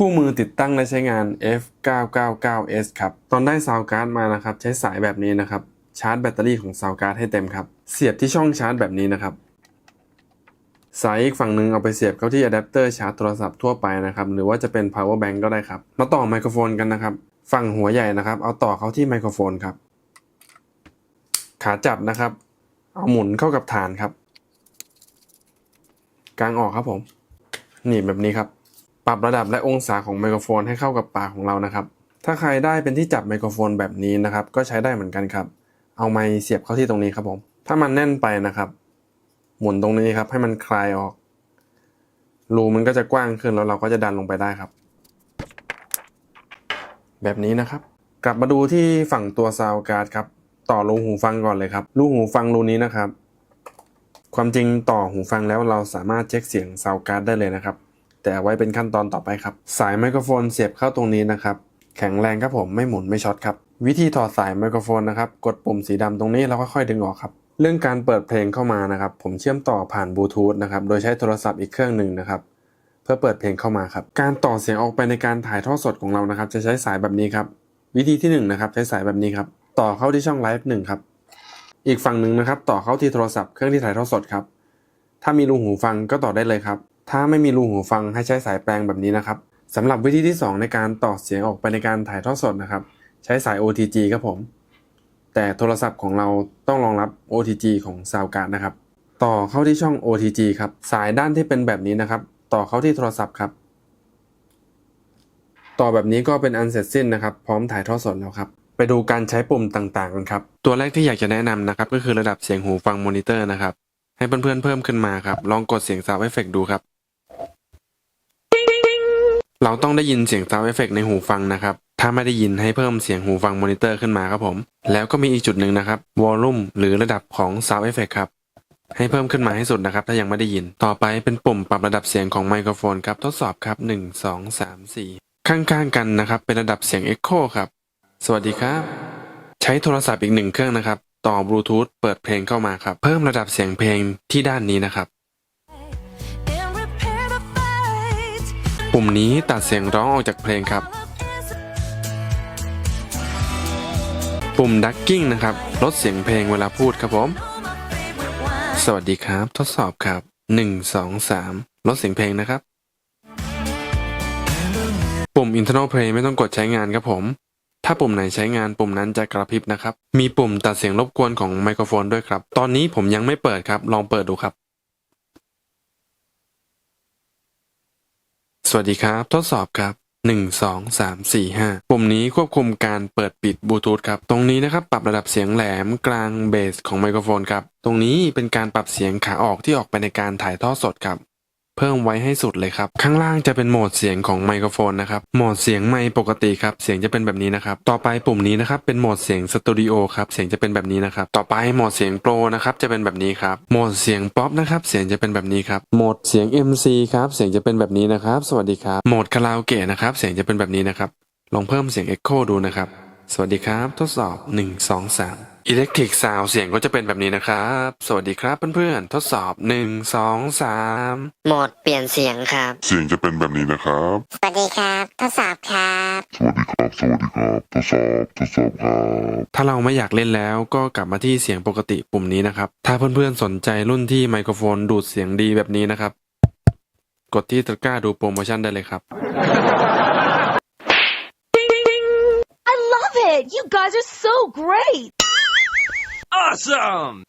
คู่มือติดตั้งและใช้งาน F999S ครับ ตอนได้ซาวการ์ดมานะครับ ใช้สายแบบนี้นะครับ ชาร์จแบตเตอรี่ของซาวการ์ดให้เต็มครับ เสียบที่ช่องชาร์จแบบนี้นะครับ สายอีกฝั่งหนึ่งเอาไปเสียบเข้าที่อะแดปเตอร์ชาร์จโทรศัพท์ทั่วไปนะครับ หรือว่าจะเป็น power bank ก็ได้ครับ มาต่อไมโครโฟนกันนะครับ ฝั่งหัวใหญ่นะครับ เอาต่อเข้าที่ไมโครโฟนครับ ขาจับนะครับ เอาหมุนเข้ากับฐานครับ กลางออกครับผม หนีบแบบนี้ครับ ปรับระดับและองศาของไมโครโฟนให้เข้ากับปากของเรานะครับ ถ้าใครได้เป็นที่จับไมโครโฟนแบบนี้นะครับ ก็ใช้ได้เหมือนกันครับ เอาไมค์เสียบเข้าที่ตรงนี้ครับผม ถ้ามันแน่นไปนะครับ หมุนตรงนี้ครับให้มันคลายออก รูมันก็จะกว้างขึ้นแล้วเราก็จะดันลงไปได้ครับ แบบนี้นะครับ กลับมาดูที่ฝั่งตัวซาวการ์ดครับ ต่อรูหูฟังก่อนเลยครับ รูหูฟังรูนี้นะครับ ความจริงต่อหูฟังแล้วเราสามารถเช็คเสียงซาวการ์ดได้เลยนะครับ แต่ไว้เป็นขั้นตอนต่อไปครับ สายไมโครโฟนเสียบเข้าตรงนี้นะครับ แข็งแรงครับผมไม่หมุนไม่ช็อตครับ วิธีถอดสายไมโครโฟนนะครับ กดปุ่มสีดำตรงนี้แล้วค่อยๆดึงออกครับ เรื่องการเปิดเพลงเข้ามานะครับ ผมเชื่อมต่อผ่านบลูทูธนะครับ โดยใช้โทรศัพท์อีกเครื่องหนึ่งนะครับ เพื่อเปิดเพลงเข้ามาครับ การต่อเสียงออกไปในการถ่ายทอดสดของเรานะครับ จะใช้สายแบบนี้ครับ วิธีที่หนึ่งนะครับ ใช้สายแบบนี้ครับ ต่อเข้าที่ช่องไลฟ์หนึ่งครับ อีกฝั่งหนึ่งนะครับ ต่อเข้าที่โทรศัพท์เครื่องที่ถ่ายทอดสดครับ ถ้ามีรูหูฟังก็ต่อได้เลยครับ ถ้าไม่มีรูหูฟังให้ใช้สายแปลงแบบนี้นะครับสำหรับวิธีที่ 2 ในการต่อเสียงออกไปในการถ่ายทอดสดนะครับ ใช้สาย OTG ครับผม แต่โทรศัพท์ของเราต้องรองรับ OTG ของ Soundcard นะครับ ต่อเข้าที่ช่อง OTG ครับ สายด้านที่เป็นแบบนี้นะครับ ต่อเข้าที่โทรศัพท์ครับ ต่อแบบนี้ก็เป็นอันเสร็จสิ้นนะครับ พร้อมถ่ายทอดสดแล้วครับ ไปดูการใช้ปุ่มต่างๆกันครับ ตัวแรกที่อยากจะแนะนำนะครับ ก็คือระดับเสียงหูฟังมอนิเตอร์นะครับ ให้เพื่อนๆเพิ่มขึ้นมาครับ ลองกดเสียงซาวเอฟเฟกดูครับ เราต้องได้ยินเสียงซาวเอฟเฟกในหูฟังนะครับ ถ้าไม่ได้ยินให้เพิ่มเสียงหูฟังมอนิเตอร์ขึ้นมาครับผม แล้วก็มีอีกจุดหนึ่งนะครับวอลลุ่มหรือระดับของซาวเอฟเฟกครับ ให้เพิ่มขึ้นมาให้สุดนะครับ ถ้ายังไม่ได้ยิน ต่อไปเป็นปุ่มปรับระดับเสียงของไมโครโฟนครับ ทดสอบครับ 1 2 3 4 ข้างๆกันนะครับ เป็นระดับเสียง Echo ครับ สวัสดีครับ ใช้โทรศัพท์อีกหนึ่งเครื่องนะครับ ต่อบลูทูธเปิดเพลงเข้ามาครับ เพิ่มระดับเสียงเพลงที่ด้านนี้นะครับ ปุ่มนี้ตัดเสียงร้องออกจากเพลงครับ ปุ่มดักกิ้งนะครับ ลดเสียงเพลงเวลาพูดครับผม สวัสดีครับ ทดสอบครับ 1 2 3 ลดเสียงเพลงนะครับ ปุ่ม internal play ไม่ต้องกดใช้งานครับผม ถ้าปุ่มไหนใช้งานปุ่มนั้นจะกระพริบนะครับ มีปุ่มตัดเสียงรบกวนของไมโครโฟนด้วยครับ ตอนนี้ผมยังไม่เปิดครับ ลองเปิดดูครับ สวัสดีครับ ทดสอบครับ 1 2 3 4 5 ปุ่มนี้ควบคุมการเปิดปิดบลูทูธครับ ตรงนี้นะครับปรับระดับเสียงแหลมกลางเบสของไมโครโฟนครับ ตรงนี้เป็นการปรับเสียงขาออกที่ออกไปในการถ่ายทอดสดครับ เพิ่มไว้ให้สุดเลยครับ ข้างล่างจะเป็นโหมดเสียงของไมโครโฟนนะครับ โหมดเสียงไมค์ปกติครับ เสียงจะเป็นแบบนี้นะครับ ต่อไปปุ่มนี้นะครับ เป็นโหมดเสียงสตูดิโอครับ เสียงจะเป็นแบบนี้นะครับ ต่อไปโหมดเสียงโปรนะครับ จะเป็นแบบนี้ครับ โหมดเสียงป๊อปนะครับ เสียงจะเป็นแบบนี้ครับ โหมดเสียง MC ครับ เสียงจะเป็นแบบนี้นะครับ สวัสดีครับ โหมดคาราโอเกะนะครับ เสียงจะเป็นแบบนี้นะครับ ลองเพิ่มเสียง Echo ดูนะครับ สวัสดีครับ ทดสอบ 1 2 3 Electric Sound เสียงก็จะเป็นแบบนี้นะครับ สวัสดีครับเพื่อนๆ ทดสอบ 1 2 3 โหมดเปลี่ยนเสียงครับ เสียงจะเป็นแบบนี้นะครับ สวัสดีครับ ทดสอบครับ สวัสดีครับ สวัสดีครับทดสอบทดสอบครับถ้าเราไม่อยากเล่นแล้วก็กลับมาที่เสียงปกติปุ่มนี้นะครับ ถ้าเพื่อนๆ สนใจรุ่นที่ไมโครโฟนดูดเสียงดีแบบนี้นะครับ กดที่ตะกร้าดูโปรโมชั่นได้เลยครับ it. You guys are so great. Awesome!